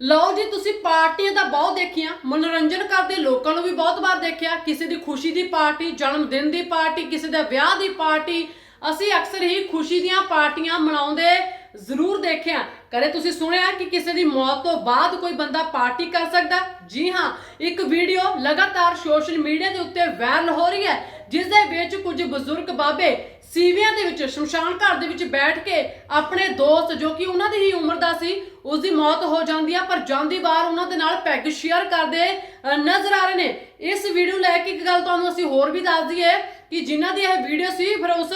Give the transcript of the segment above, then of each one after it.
ਲਓ ਜੀ, ਤੁਸੀਂ ਪਾਰਟੀਆਂ ਤਾਂ ਬਹੁਤ ਦੇਖੀਆਂ, ਮਨੋਰੰਜਨ ਕਰਦੇ ਲੋਕਾਂ ਨੂੰ ਵੀ ਬਹੁਤ ਵਾਰ ਦੇਖਿਆ, ਕਿਸੇ ਦੀ ਖੁਸ਼ੀ ਦੀ ਪਾਰਟੀ, ਜਨਮ ਦਿਨ ਦੀ ਪਾਰਟੀ, ਕਿਸੇ ਦੇ ਵਿਆਹ ਦੀ ਪਾਰਟੀ, ਅਸੀਂ ਅਕਸਰ ਹੀ ਖੁਸ਼ੀ ਦੀਆਂ ਪਾਰਟੀਆਂ ਮਨਾਉਂਦੇ ਜ਼ਰੂਰ ਦੇਖਿਆ। ਕਦੇ ਤੁਸੀਂ ਸੁਣਿਆ ਕਿ ਕਿਸੇ ਦੀ ਮੌਤ ਤੋਂ ਬਾਅਦ ਕੋਈ ਬੰਦਾ ਪਾਰਟੀ ਕਰ ਸਕਦਾ? ਜੀ ਹਾਂ, ਇੱਕ ਵੀਡੀਓ ਲਗਾਤਾਰ ਸੋਸ਼ਲ ਮੀਡੀਆ ਦੇ ਉੱਤੇ ਵਾਇਰਲ ਹੋ ਰਹੀ ਹੈ, ਜਿਸ ਦੇ ਵਿੱਚ ਕੁਝ ਬਜ਼ੁਰਗ ਬਾਬੇ ਸੀਵਿਆਂ ਦੇ ਵਿੱਚ, ਸ਼ਮਸ਼ਾਨ ਘਰ ਦੇ ਵਿੱਚ ਬੈਠ ਕੇ ਆਪਣੇ ਦੋਸਤ ਜੋ ਕਿ ਉਹਨਾਂ ਦੀ ਹੀ ਉਮਰ ਦਾ ਸੀ ਉਸ ਦੀ ਮੌਤ ਹੋ ਜਾਂਦੀ ਆ, ਪਰ ਜਾਂਦੀ ਵਾਰ ਉਹਨਾਂ ਦੇ ਨਾਲ ਪੈਗ ਸ਼ੇਅਰ ਕਰਦੇ ਨਜ਼ਰ ਆ ਰਹੇ ਨੇ। ਇਸ ਵੀਡੀਓ ਲੈ ਕੇ ਇੱਕ ਗੱਲ ਤੁਹਾਨੂੰ ਅਸੀਂ ਹੋਰ ਵੀ ਦੱਸ ਦਈਏ ਕਿ ਜਿਨ੍ਹਾਂ ਦੀ ਇਹ ਵੀਡੀਓ ਸੀ, ਫਿਰ ਉਸ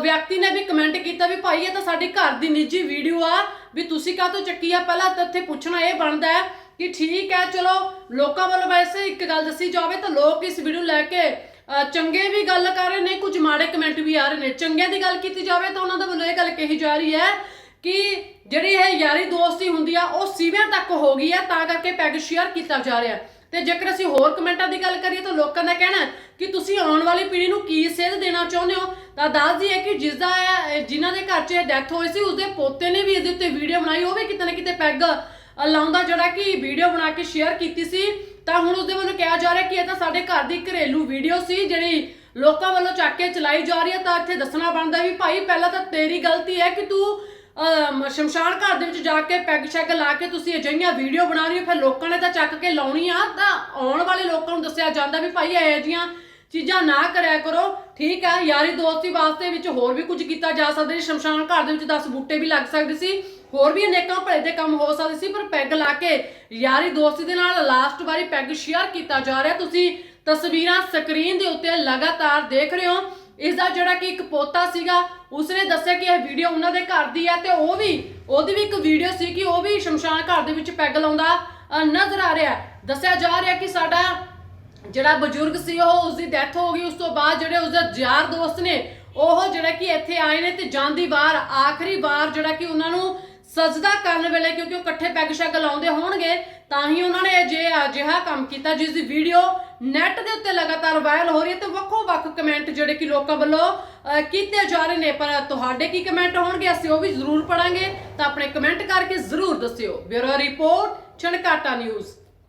ਵਿਅਕਤੀ ਨੇ ਵੀ ਕਮੈਂਟ ਕੀਤਾ ਵੀ ਭਾਈ ਇਹ ਤਾਂ ਸਾਡੀ ਘਰ ਦੀ ਨਿੱਜੀ ਵੀਡੀਓ ਆ, ਵੀ ਤੁਸੀਂ ਕਾਹ ਤੋਂ ਚੱਕੀ ਆ? ਪਹਿਲਾਂ ਤਾਂ ਇੱਥੇ ਪੁੱਛਣਾ ਇਹ ਬਣਦਾ ਹੈ ਕਿ ਠੀਕ ਹੈ, ਚਲੋ, ਲੋਕਾਂ ਵੱਲੋਂ ਵੈਸੇ ਇੱਕ ਗੱਲ ਦੱਸੀ ਜਾਵੇ ਤਾਂ ਲੋਕ ਇਸ ਵੀਡੀਓ ਲੈ ਕੇ ਚੰਗੇ ਵੀ ਗੱਲ ਕਰ ਰਹੇ ਨੇ, ਕੁਝ ਮਾੜੇ ਕਮੈਂਟ ਵੀ ਆ ਰਹੇ ਨੇ। ਚੰਗਿਆਂ ਦੀ ਗੱਲ ਕੀਤੀ ਜਾਵੇ ਤਾਂ ਉਹਨਾਂ ਦਾ ਵੱਲੋਂ ਇਹ ਗੱਲ ਕਹੀ ਜਾ ਰਹੀ ਹੈ ਕਿ ਜਿਹੜੀ ਇਹ ਯਾਰੀ ਦੋਸਤੀ ਹੁੰਦੀ ਆ, ਉਹ ਸੀਵਿਆਂ ਤੱਕ ਹੋ ਗਈ ਹੈ, ਤਾਂ ਕਰਕੇ ਪੈਗ ਸ਼ੇਅਰ ਕੀਤਾ ਜਾ ਰਿਹਾ ਹੈ। ਤੇ ਜੇਕਰ ਅਸੀਂ ਹੋਰ ਕਮੈਂਟਾਂ ਦੀ ਗੱਲ ਕਰੀਏ ਤਾਂ ਲੋਕਾਂ ਦਾ ਕਹਿਣਾ ਕਿ ਤੁਸੀਂ ਆਉਣ ਵਾਲੀ ਪੀੜ੍ਹੀ ਨੂੰ ਕੀ ਸੇਧ ਦੇਣਾ ਚਾਹੁੰਦੇ ਹੋ? ਤਾਂ ਦੱਸ ਦਈਏ ਕਿ ਜਿਸ ਦਾ ਜਿਨ੍ਹਾਂ ਦੇ ਘਰ 'ਚ ਇਹ ਡੈਥ ਹੋਈ ਸੀ, ਉਸਦੇ ਪੋਤੇ ਨੇ ਵੀ ਇਹਦੇ ਉੱਤੇ ਵੀਡੀਓ ਬਣਾਈ, ਉਹ ਵੀ ਕਿਤੇ ਨਾ ਕਿਤੇ ਪੈਗ ਅ, ਲਾਉਂਦਾ ਜਿਹੜਾ ਕਿ ਵੀਡੀਓ ਬਣਾ ਕੇ ਸ਼ੇਅਰ ਕੀਤੀ ਸੀ ਤਾਂ ਹੁਣ ਉਸਦੇ ਵੱਲੋਂ ਕਿਹਾ ਜਾ ਰਿਹਾ ਕਿ ਇਹ ਤਾਂ ਸਾਡੇ ਘਰ ਦੀ ਘਰੇਲੂ ਵੀਡੀਓ ਸੀ ਜਿਹੜੀ ਲੋਕਾਂ ਵੱਲੋਂ ਚੱਕ ਕੇ ਚਲਾਈ ਜਾ ਰਹੀ ਹੈ। ਤਾਂ ਇੱਥੇ ਦੱਸਣਾ ਬਣਦਾ ਵੀ ਭਾਈ ਪਹਿਲਾਂ ਤਾਂ ਤੇਰੀ ਗਲਤੀ ਹੈ ਕਿ ਤੂੰ ਸ਼ਮਸ਼ਾਨ ਘਰ ਦੇ ਵਿੱਚ ਜਾ ਕੇ ਪੈਗ ਸ਼ੈਗ ਲਾ ਕੇ ਤੁਸੀਂ ਅਜਿਹੀਆਂ ਵੀਡੀਓ ਬਣਾ ਰਹੀ ਹੋ ਫਿਰ ਲੋਕਾਂ ਨੇ ਤਾਂ ਚੱਕ ਕੇ ਲਾਉਣੀ ਆ। ਤਾਂ ਆਉਣ ਵਾਲੇ ਲੋਕਾਂ ਨੂੰ ਦੱਸਿਆ ਜਾਂਦਾ ਵੀ ਭਾਈ ਇਹੋ ਜਿਹੀਆਂ ਚੀਜ਼ਾਂ ਨਾ ਕਰਿਆ ਕਰੋ। ਠੀਕ ਹੈ ਯਾਰੀ ਦੋਸਤੀ ਵਾਸਤੇ ਵਿੱਚ ਹੋਰ ਵੀ ਕੁਝ ਕੀਤਾ ਜਾ ਸਕਦਾ ਸੀ ਸ਼ਮਸ਼ਾਨ ਘਰ ਦੇ ਵਿੱਚ 10 ਬੂਟੇ ਵੀ ਲੱਗ ਸਕਦੇ ਸੀ। ਹੋਰ ਵੀ ਅਨੇਕਾਂ ਭਲੇ ਦੇ ਕੰਮ ਹੋ ਸਕਦੇ ਸੀ, ਪਰ ਪੈਗ ਲਾ ਕੇ ਯਾਰੀ ਦੋਸਤੀ ਦੇ ਨਾਲ ਲਾਸਟ ਵਾਰੀ ਪੈਗ ਸ਼ੇਅਰ ਕੀਤਾ ਜਾ ਰਿਹਾ। ਤੁਸੀਂ ਤਸਵੀਰਾਂ ਸਕਰੀਨ ਦੇ ਉੱਤੇ ਲਗਾਤਾਰ ਦੇਖ ਰਹੇ ਹੋ। ਇਸ ਦਾ ਜਿਹੜਾ ਕਿ ਇੱਕ ਪੋਤਾ ਸੀਗਾ, ਉਸਨੇ ਦੱਸਿਆ ਕਿ ਇਹ ਵੀਡੀਓ ਉਹਨਾਂ ਦੇ ਘਰ ਦੀ ਹੈ ਤੇ ਉਹ ਵੀ, ਉਹਦੀ ਵੀ ਇੱਕ ਵੀਡੀਓ ਸੀ ਕਿ ਉਹ ਵੀ ਸ਼ਮਸ਼ਾਨ ਘਰ ਦੇ ਵਿੱਚ ਪੈਗ ਲਾਉਂਦਾ ਨਜ਼ਰ ਆ ਰਿਹਾ। ਦੱਸਿਆ ਜਾ ਰਿਹਾ ਕਿ ਸਾਡਾ ਜਿਹੜਾ ਬਜ਼ੁਰਗ ਸੀ, ਉਹ ਉਸ ਦੀ ਡੈਥ ਹੋ ਗਈ। ਉਸ ਤੋਂ ਬਾਅਦ ਜਿਹੜੇ ਉਸਦੇ ਯਾਰ ਦੋਸਤ ਨੇ, ਉਹ ਜਿਹੜਾ ਕਿ ਇੱਥੇ ਆਏ ਨੇ ਤੇ ਜਾਂਦੀ ਵਾਰ, ਆਖਰੀ ਵਾਰ ਜਿਹੜਾ ਕਿ ਉਹਨਾਂ ਨੂੰ ਸਜਦਾ ਕਰਨ ਵੇਲੇ ਕਿਉਂਕਿ ਉਹ ਇਕੱਠੇ ਪੈਗ ਸ਼ੈਗ ਲਾਉਂਦੇ ਹੋਣਗੇ, ਤਾਂ ਹੀ ਉਹਨਾਂ ਨੇ ਜੇ ਅਜਿਹਾ ਕੰਮ ਕੀਤਾ, ਜਿਸ ਦੀ ਵੀਡੀਓ ਨੈਟ ਦੇ ਉੱਤੇ ਲਗਾਤਾਰ ਵਾਇਰਲ ਹੋ ਰਹੀ ਹੈ ਤੇ ਵੱਖੋ ਵੱਖ ਕਮੈਂਟ ਜਿਹੜੇ ਕਿ ਲੋਕਾਂ ਵੱਲੋਂ ਕੀਤੇ ਜਾ ਰਹੇ ਨੇ। ਪਰ ਤੁਹਾਡੇ ਕੀ ਕਮੈਂਟ ਹੋਣਗੇ? ਅਸੀਂ ਉਹ ਵੀ ਜ਼ਰੂਰ ਪੜਾਂਗੇ ਤਾਂ ਆਪਣੇ ਕਮੈਂਟ ਕਰਕੇ ਜ਼ਰੂਰ ਦੱਸਿਓ। Bureau report, Chhankata news.